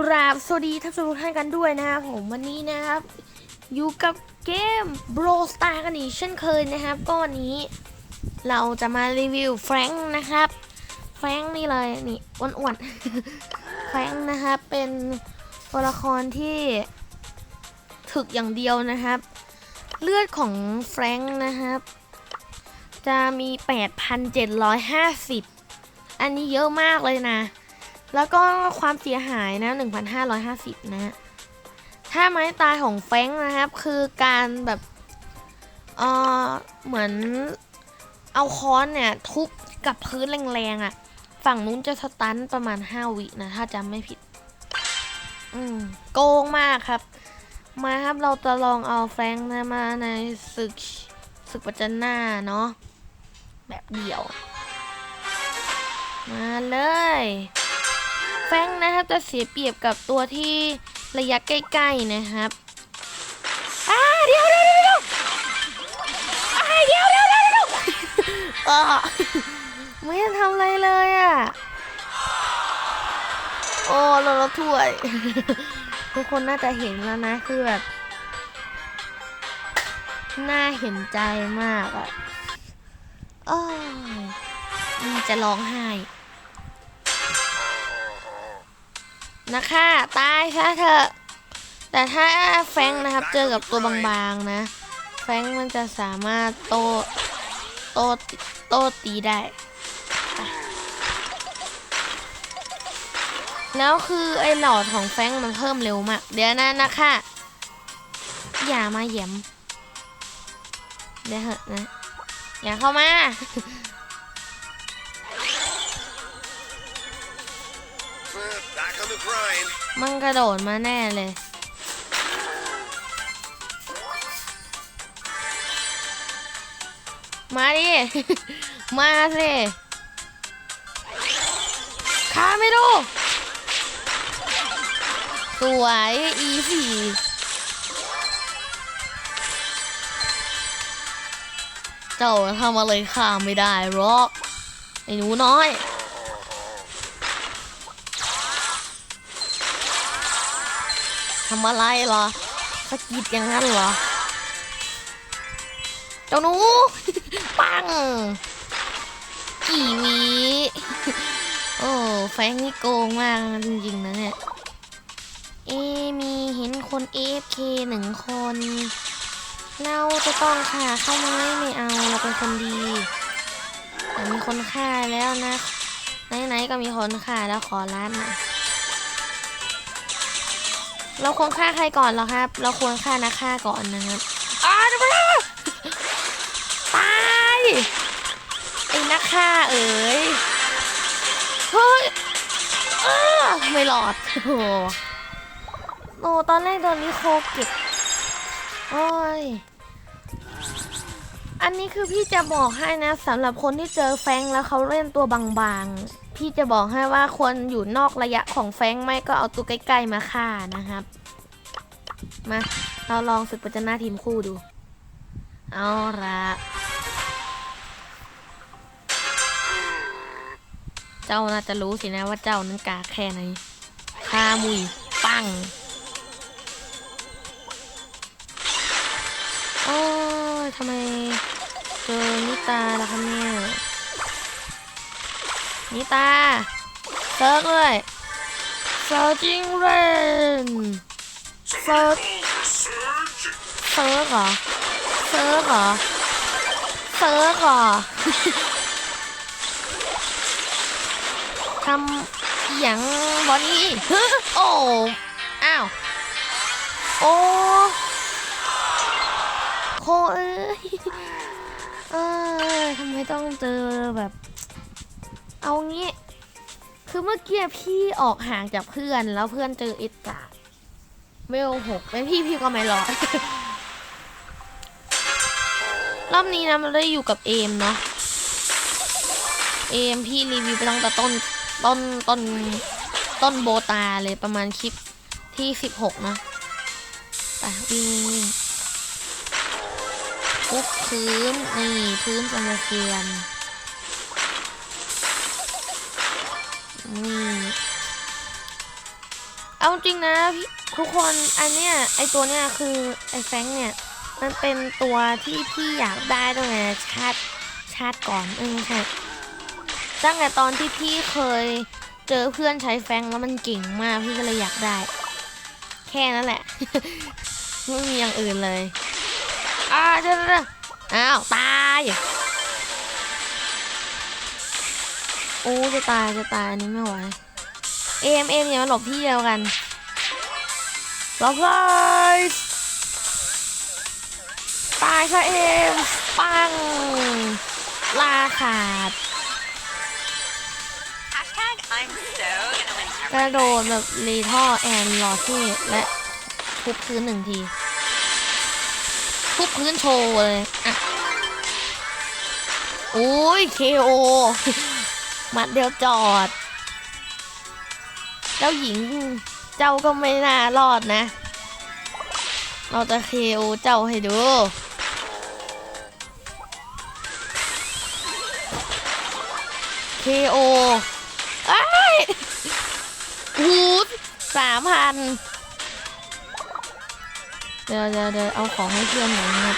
กราบสวัสดีท่านผู้ชมทุกท่านกันด้วยนะครับผมวันนี้นะครับ อยู่กับเกม Brawl Star กันอีกเช่นเคยนะครับก็วันนี้ เราจะมารีวิวแฟรงค์นะครับแฟรงค์นี่เลยนี่อ้วนๆแฟรงค์นะครับเป็นตัวละครที่ถึกอย่างเดียวนะครับ เลือดของแฟรงค์นะครับ จะมี 8,750 อันนี้เยอะมากเลยนะ แล้วก็ความเสียหายนะ 1,550 นะฮะ ถ้าไม้ตายของแฟงนะครับ คือการแบบเออเหมือนเอาค้อนเนี่ย ทุบกับพื้นแรงๆอะ่ะ ฝั่งนู้นจะสตันประมาณ 5 วินะ ถ้าจำไม่ผิด อืม โกงมากครับ มาครับเราจะลองเอาแฟงนะมาในศึกศึกประจันหน้าเนาะแบบเดี่ยว มาเลย แฟรงค์นะครับจะเสียเปรียบกับตัวที่ระยะใกล้ๆนะครับอ่าเดี๋ยวเดี๋ยวเดี๋ยวเดี๋ยวอ่าเดี๋ยวเดี๋ยวเดี๋ยวเดี๋ยวเออไม่ได้ทำอะไรเลยอะ โอ้เราเราถ้วย ทุกคนน่าจะเห็นแล้วนะคือแบบ น่าเห็นใจมากอะโอ้ยมันจะร้องไห้ นะคะตายซะเถอะแต่ถ้าแฟงนะครับเจอกับตัวบางๆนะ แฟงมันจะสามารถโตโตโตตีได้ แล้วคือไอหลอดของแฟงมันเพิ่มเร็วมาก เดี๋ยวนะนะคะอย่ามาแหยมเดี๋ยวเหอะนะ อย่าเข้ามา มันกระโดดมาแน่เลย มาดิ มาสิข้าไม่ดูสวยอีสี่เจ้าทำอะไรข้าไม่ได้หรอก ไอ้หนูน้อย ทำอะไรเหรอสะกิดอย่างนั้นเหรอ เจ้าหนู ปังกี่วิโอ้แฟรงค์นี่โกงมากจริงๆนะเนี่ย เอะมีเห็นคน AFK หนึ่งคน เราจะต้องฆ่าเขาไหมไม่เอาเราเป็นคนดีแต่มีคนฆ่าแล้วนะ ไหนๆก็มีคนฆ่าแล้วขอร้านหน่อย เราควรฆ่าใครก่อนเหรอครับ เราควรฆ่านักฆ่าก่อนนะครับอ้าวเดี๋ยวมาตายไอ้นักฆ่าเอ๋ยเฮ้ยเออไม่หลอดโอ้โหโอ้ตอนแรกโดนลิโคเก็บโอ้ยอันนี้คือพี่จะบอกให้นะสำหรับคนที่เจอแฟรงค์แล้วเขาเล่นตัวบางๆ พี่จะบอกให้ว่าควรอยู่นอกระยะของแฟงไม่ก็เอาตัวใกล้ ๆมาฆ่านะครับ มาเราลองศึกประจนาทีมคู่ดู เอาละเจ้าน่าจะรู้สินะว่าเจ้านั้นกาแค่ไหนฆ่ามุยปังโอ้ยทำไมเจอนิตาล่ะคะเนี่ย นิตาเซิร์กเลยเซิร์จิงเรนเซิร์กเซิร์กเหรอเซิร์กเหรอเซิร์กเหรอทำอย่างบอดี้โอ้อ้าว โอ้โคเอ้ยเออทำไมต้องเจอแบบ เอางี้ คือเมื่อกี้พี่ออกห่างจากเพื่อนแล้วเพื่อนเจออ็ดกาเวลหกเป็นพี่พี่ก็ไม่รอดรอบนี้นะมันได้อยู่กับเอมเนาะเอมพี่รีวิวไปตั้งแต่ต้นต้นต้นต้นโบตาเลยประมาณคลิปที่สิบหกนะไปวิ่งวิ่งวิ่งปุ๊บพื้นนี่พื้นจะมาเกลือน เอาจริงนะพี่ทุกคนอันเนี้ยไอตัวเนี้ยคือไอแฟงเนี่ย มันเป็นตัวที่พี่อยากได้ตั้งแต่ชาติชาติก่อนเออไม่ใช่ตั้งแต่ตอนที่พี่เคยเจอเพื่อนใช้แฟงแล้วมันเก่งมากพี่ก็เลยอยากได้ แค่นั้นแหละไม่มีอย่างอื่นเลยอ่าเดี๋ยวเดี๋ยวเดี๋ยวอ้าวตาย อ้จะตายจะตายอันนี้ไม่ไหวเอ็มเอ็มอย่ามาหลบที่เดียวกันหลบเลยตายค่ะเอ็มปังลาขาด Hashtag I'm so gonna win กระโดดแบบรีท่อแอนลอที่และทุบพื้นหนึ่งทีทุบพื้นโชว์เลยอะโอ้ยเคโอ มัดเดียวจอด เจ้าหญิงเจ้าก็ไม่น่ารอดนะ เราจะเคโอเจ้าให้ดูเคโอไอ้หูสามพันเดี๋ยวเดี๋ยวเดี๋ยวเอาของให้เพื่อนหน่อยนะ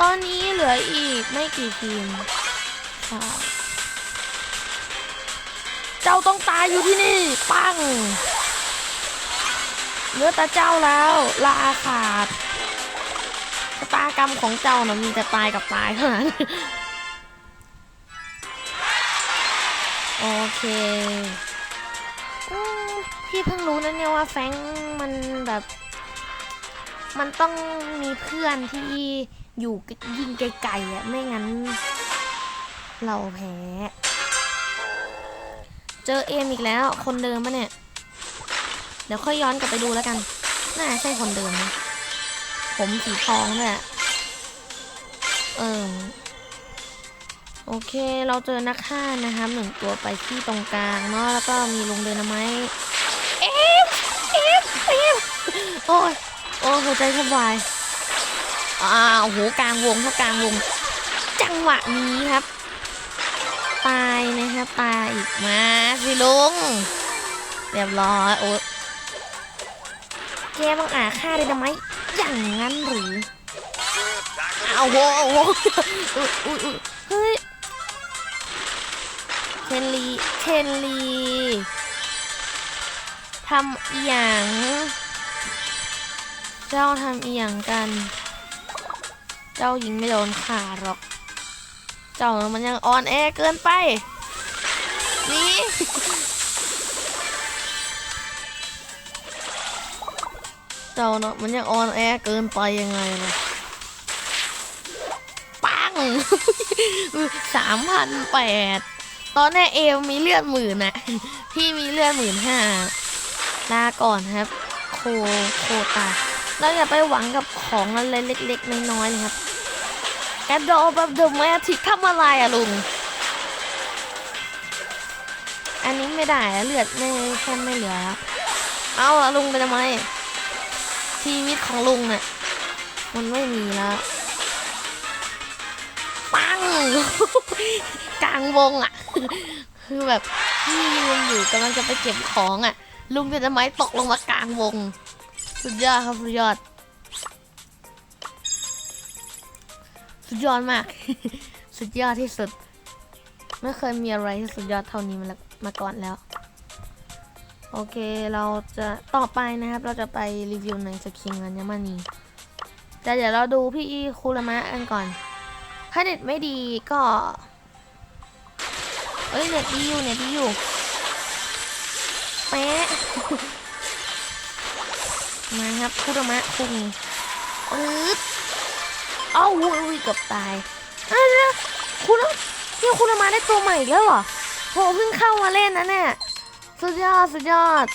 ตอนนี้เหลืออีกไม่กี่ทีมใช่เจ้า ต้องตายอยู่ที่นี่ ปังเหลือต่เจ้าแล้วลาขาดชะตากรรมของเจ้านะมีแต่ตายกับตายเท่านั้นโอเคพี่เพิ่งรู้นะเนี่ยว่าแฟงมันแบบ มันต้องมีเพื่อนที่อยู่ยิงไกลๆอะไม่งั้น เราแพ้ เจอเอมอีกแล้วคนเดิมปะเนี่ย เดี๋ยวค่อยย้อนกลับไปดูแล้วกัน น่าใช่คนเดิมนะผมสีทองด้วยเออโอเคเราเจอนักฆ่านะครับหนึ่งตัวไปที่ตรงกลางเนาะแล้วก็มีลุงเดนไมต์เอฟเอฟเอฟโอ้ยโอ้หัวใจแทบวายอ้าวโหกลางวงถ้ากลางวง จังหวะนี้ครับ ตายนะครับตายอีกมาสิลุง เรียบร้อยโอ้แกบังอาจฆ่าเดนไมอย่างนั้นหรือเอาโว้โว้อุ๊ยอุ๊ยอุ๊ยเฮ้ยเทนลีเทนลีทำอีหยังเจ้าทำอีหยังกัน เจ้าหญิงไม่โดนขาหรอก เจ้ามันยังออนแอเกินไป นี่เจ้าเนาะมันยังออนแอเกินไปยังไงล่ะปังสามพันแปดตอนแรกเอวมีเลือดหมื่นอะพี่มีเลือดหมื่นห้าลาก่อนครับ โคโคตาเราอย่าไปหวังกับของอะไรเล็กๆน้อยๆเลยครับ กระโดดแบบเดอะแมทิกทำอะไรอะลุง อันนี้ไม่ได้เลือดไม่แค่ไม่เหลือแล้วเอาอะลุงไปทำไม ชีวิตของลุงเนี่ยมันไม่มีแล้วปังกลางวงอะ คือแบบพี่ยืนอยู่กำลังจะไปเก็บของอะ ลุงจะจะไมตกลงมากลางวง สุดยอดครับสุดยอด สุดยอดมาก สุดยอดที่สุด ไม่เคยมีอะไรที่สุดยอดเท่านี้มาแล้วมาก่อนแล้ว โอเคเราจะต่อไปนะครับ เราจะไปรีวิวในสกิงอัญมณีแต่เดี๋ยวเราดูพี่คูรามะกันก่อน ถ้าเน็ตไม่ดีก็เอ้ยเน็ตดีอยู่เน็ตดีอยู่แป๊ะมาครับคุรามะคุงปื๊ เอ้าวุ้ยเกับตายอ้ายคุณเนี่ยคุณมาได้ตัวใหม่อีกแล้วเหรอโหเพิ่งเข้ามาเล่นนะเนี่ยสุดยอดสุดยอด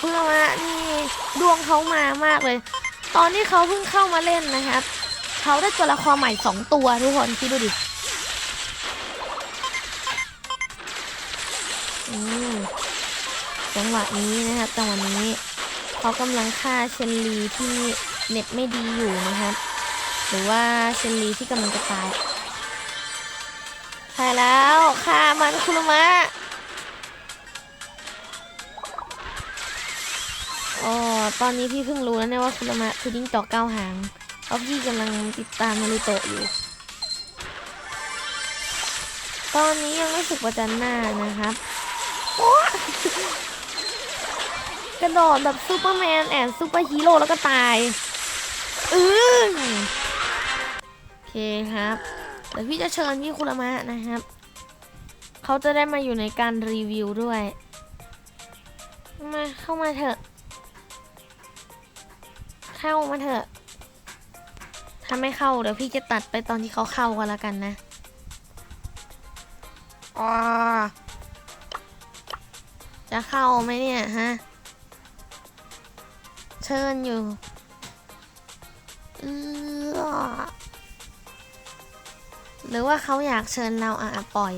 คุณมะนี่ดวงเขามามากเลย ตอนที่เขาเพิ่งเข้ามาเล่นนะครับเขาได้ตัวละครใหม่สองตัวทุกคนคิดดูดิจังหวะนี้นะครับจังหวะนี้เขากำลังฆ่าเชนลีที่เน็ตไม่ดีอยู่นะครับ หรือว่าเชนลีที่กำลังจะตายใช่แล้วฆ่ามันคุรุมะตอนนี้พี่เพิ่งรู้แล้วเนี่ยว่าคุรามะคือดิ้งจอกเก้าหางเพราะพี่กำลังติดตามนารูโตะอยู่ ตอนนี้ยังไม่ฝึกประจันหน้านะครับกระโดดแบบซูเปอร์แมนแอนซูเปอร์ฮีโร่แล้วก็ตาย อืออ คครับเดี๋ยวพี่จะเชิญพี่คุรามะนะครับ เขาจะได้มาอยู่ในการรีวิวด้วย มาเข้ามาเถอะ เข้ามาเถอะ ถ้าไม่เข้าเดี๋ยวพี่จะตัดไปตอนที่เขาเข้ากันแล้วกันนะอ๋อจะเข้าไหมเนี่ยฮะ เชิญอยู่เออ หรือว่าเขาอยากเชิญเราอะปล่อย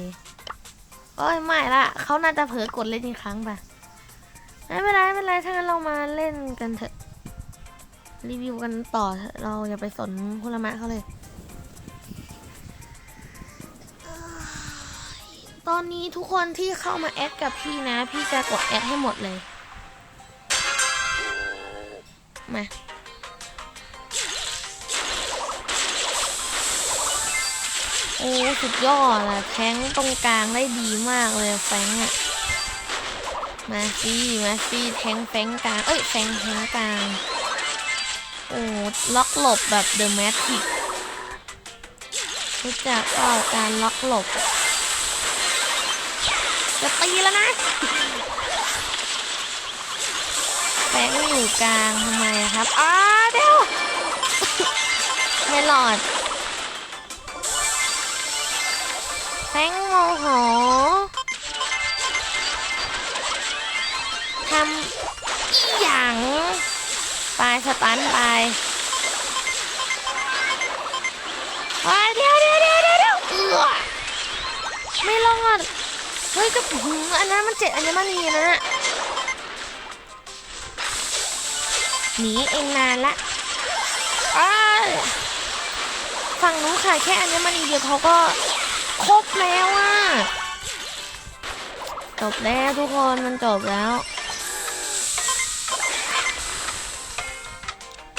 โอ้ยไม่ละเขาน่าจะเผลอกดเล่นอีกครั้งปะไม่เป็นไรไม่เป็นไรถ้างั้นเรามาเล่นกันเถอะ รีวิวกันต่อเราอย่าไปสนคุรามะเขาเลย ตอนนี้ทุกคนที่เข้ามาแอดกับพี่นะ พี่จะกดแอดให้หมดเลย มา โอ้สุดยอดอะแทงตรงกลางได้ดีมากเลยแฟงอะมาสิมาสิแทงแฟงกลาง เอ้ยแฟงแทงกลาง โอ้ล็อกหลบแบบเดอะแมทริกรู้จักเปล่าการล็อกหลบ จะตีแล้วนะแฟงอยู่กลางทำไมครับอ้าเดี๋ยวไม่หลอด แฟงโมโหทำอีหยังไปสตันไปไปเดี๋ยวเดี๋ยวเดี๋ยวเดี๋ยวเดี๋ยวเอือไม่รอดเฮ้ยก็หืมอันนั้นมันเจ็ดอัญมณีนะน่ะหนีเองนานละฝั่งนู้นขายแค่อัญมณีเดียวเขาก็ ครบแล้วอะ จบแล้วทุกคนมันจบแล้ว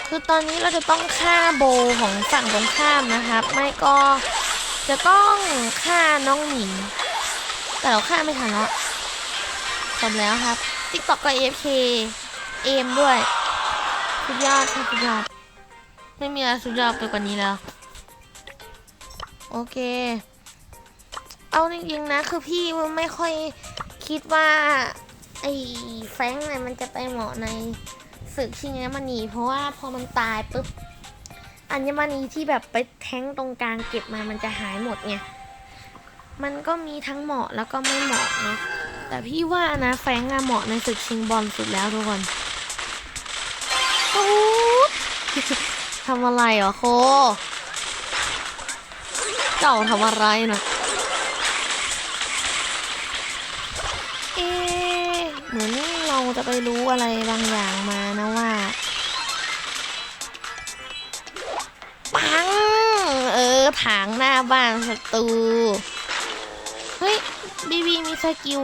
คือตอนนี้เราจะต้องฆ่าโบของฝั่งตรงข้ามนะครับ ไม่ก็จะต้องฆ่าน้องหมิง แต่เราฆ่าไม่ทันแล้วจบแล้วครับ TikTok กับ AFK เอมด้วย สุดยอดครับสุดยอด ไม่มีอะไรสุดยอดไปกว่านี้แล้ว โอเค เอาจริงๆนะ คือพี่ไม่ค่อยคิดว่า ไอ้แฟรงค์เนี่ยมันจะไปเหมาะในศึกชิงอัญมณีเพราะว่าพอมันตายปุ๊บอัญมณีที่แบบไปแท้งตรงกลางเก็บมามันจะหายหมดไงมันก็มีทั้งเหมาะแล้วก็ไม่เหมาะเนาะแต่พี่ว่านะแฟงอะเหมาะในศึกชิงบอลสุดแล้วทุกคนตูดทำอะไรเหรอโคเจ้าทำอะไรนะ จะไปรู้อะไรบางอย่างมานะว่าปังเออถางหน้าบ้านศัตรูเฮ้ยบีบีมีสกิล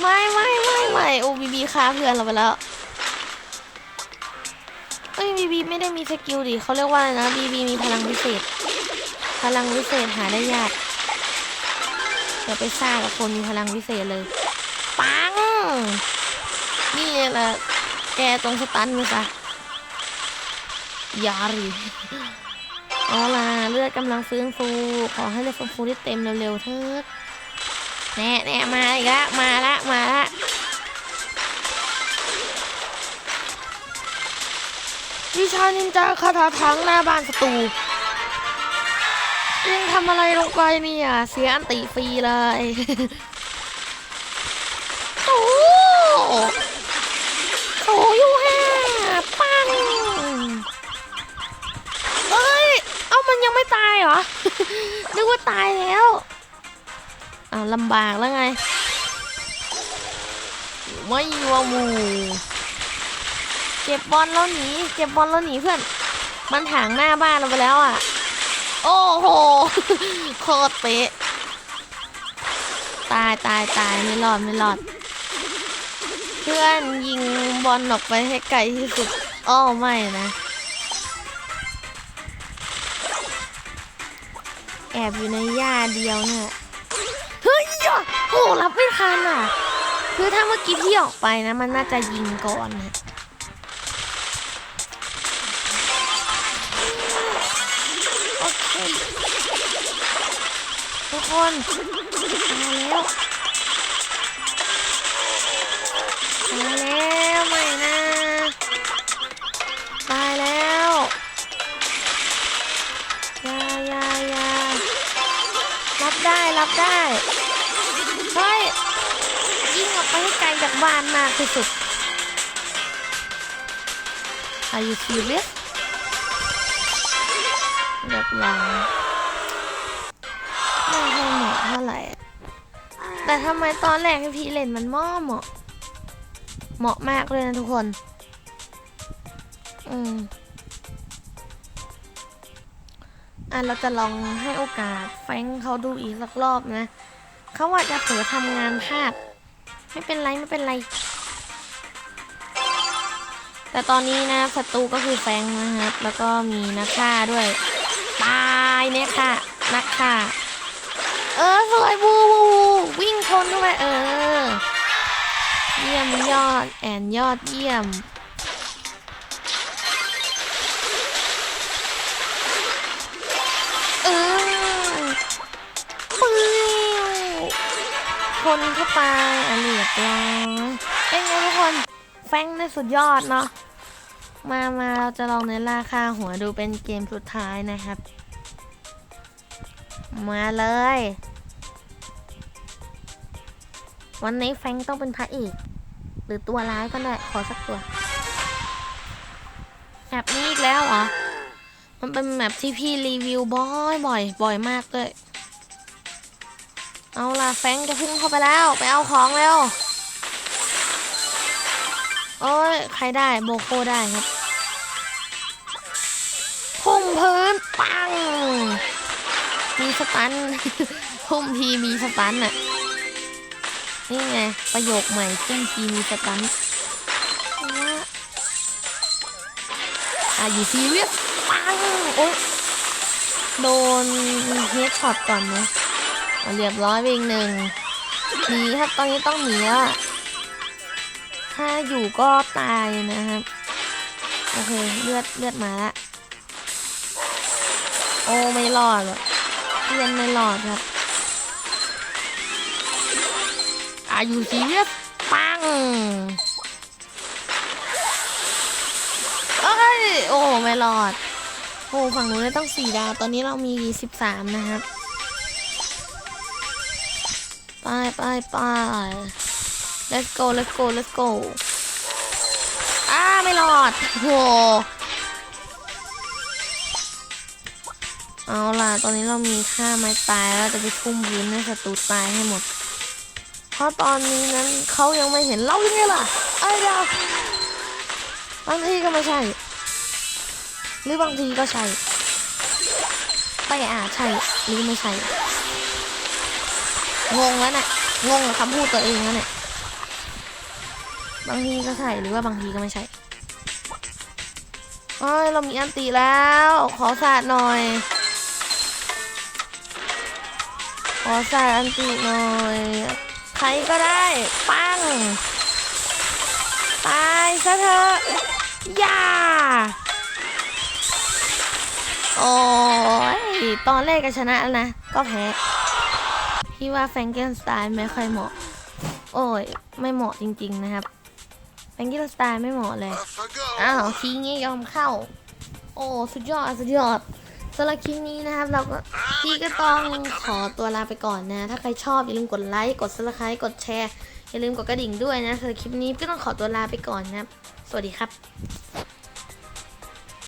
ไม่ไม่ไม่ไม่โอ้บีบีฆ่าเพื่อนเราไปแล้วเอ้ยบีบีไม่ได้มีสกิลดิเขาเรียกว่าอะไรนะบีบีมีพลังพิเศษ พลังวิเศษหาได้ยากอย่าไปซ่ากับคนมีพลังวิเศษเลย นี่แหละแกตรงสตันมือซะยารีเอาล่ะเลือดกำลังฟื้นฟู ขอให้เลือดฟื้นฟูได้เต็มเร็วๆเถิดแน่แน่มาอีกละมาละมาละวิชานินจาคาถาทั้งหน้าบ้านศัตรูยังทำอะไรลงไปเนี่ย เสียอันติฟรีเลย นึกว่าตายแล้วอ้าลำบากแล้วไง ไม่ว่ามูเก็บบอลแล้วหนี เก็บบอลแล้วหนีเพื่อน มันถางหน้าบ้านเราไปแล้วอะ โอ้โห โคตรเป๊ะ ตายตายตายไม่รอดไม่รอด เพื่อนยิงบอลออกไปให้ไกลที่สุด อ้อไม่นะ แอบอยู่ในหญ้าเดียวเนี่ยเฮ้ยอะโอ้รับไม่ทันอะ คือถ้าเมื่อกี้พี่ออกไปนะ มันน่าจะยิงก่อนนะโอเคทุกคนมาแล้ว จากบ้านมากที่สุด Are you serious เรียบร้อยไม่ค่อยเหมาะเท่าไหร่ แต่ทำไมตอนแรกพี่เล่นมันมาะเหมาะ เหมาะมากเลยนะทุกคน อืมอะเราจะลองให้โอกาสแฟงเขาดูอีกสักรอบนะ เขาว่าจะเผลอทำงานพลาด ไม่เป็นไรไม่เป็นไร แต่ตอนนี้นะศัตรูก็คือแฟงนะครับ แล้วก็มีนักฆ่าด้วย ตายเนี่ยค่ะ นักฆ่า เออสวยบูบูวิ่งชนเข้าไปเออ เยี่ยมยอดแอนยอดเยี่ยม นเข้าไปอะเรียบร้อยเป็นไงทุกคน แฟงได้สุดยอดเนาะ มามาเราจะลองในราคาหัวดูเป็นเกมสุดท้ายนะครับ มาเลย วันนี้แฟงต้องเป็นพระเอกหรือตัวร้ายก็ได้ ขอสักตัวแมปนี้อีกแล้วเหรอ มันเป็นแมปที่พี่รีวิวบ่อยบ่อยบ่อยมากเลย เอาล่ะแฟงจะพุ่งเข้าไปแล้ว ไปเอาของเร็วโอ้ยใครได้โบโคได้ครับ พุ่งพื้นปัง มีสตันพุ่มทีมีสตันน่ะนี่ไง ประโยคใหม่พุ่มทีมีสตันว่าอะอยู่ซีเรียสปัง โอ๊ยโดนเฮดช็อตก่อนนะ เอาเรียบร้อยไปอีกหนึ่งหนีครับตอนนี้ต้องหนีแล้วอะถ้าอยู่ก็ตายนะครับ โอเคเลือดเลือดมาละโอ้ไม่รอดหรอกเพื่อนไม่รอดครับอายุซีเรียสปังเอ้ยโอ้ไม่รอดโอ้ฝั่งนู้นได้ต้องสี่ดาว ตอนนี้เรามีสิบสามนะครับ ไปไปไป let's go let's go let's go อ้าไม่รอดโหเอาล่ะ ตอนนี้เรามีค่าไม้ตายแล้วจะไปทุ่มพื้นให้ศัตรูตายให้หมด เพราะตอนนี้นั้นเขายังไม่เห็นเรายังไงล่ะไอ้เดียวบางทีก็ไม่ใช่ หรือบางทีก็ใช่ แต่อาจใช่หรือไม่ใช่ งงแล้วน่ะงงกับคำพูดตัวเองแล้วเนี่ยบางทีก็ใช่หรือว่าบางทีก็ไม่ใช่เอ้ยเรามีอันตีแล้ว ขอสาดหน่อย ขอสาดอันตีหน่อยใครก็ได้ ปัง ตายซะเถอะอย่าโอ้ยตอนแรกก็ชนะแล้วนะ ก็แพ้ พี่ว่าแฟรงเกนสไตน์ไม่ค่อยเหมาะ โอ้ย ไม่เหมาะจริงๆนะครับ แฟรงเกนสไตน์ไม่เหมาะเลย อ้าวคีนี้ยอมเข้า โอ้ สุดยอด สุดยอดสำหรับคลิปนี้นะครับเราก็พี่ก็ต้องขอตัวลาไปก่อนนะ ถ้าใครชอบอย่าลืมกดไลค์กดซับสไครต์กดแชร์อย่าลืมกดกระดิ่งด้วยนะสำหรับคลิปนี้ก็ต้องขอตัวลาไปก่อนนะครับสวัสดีครับ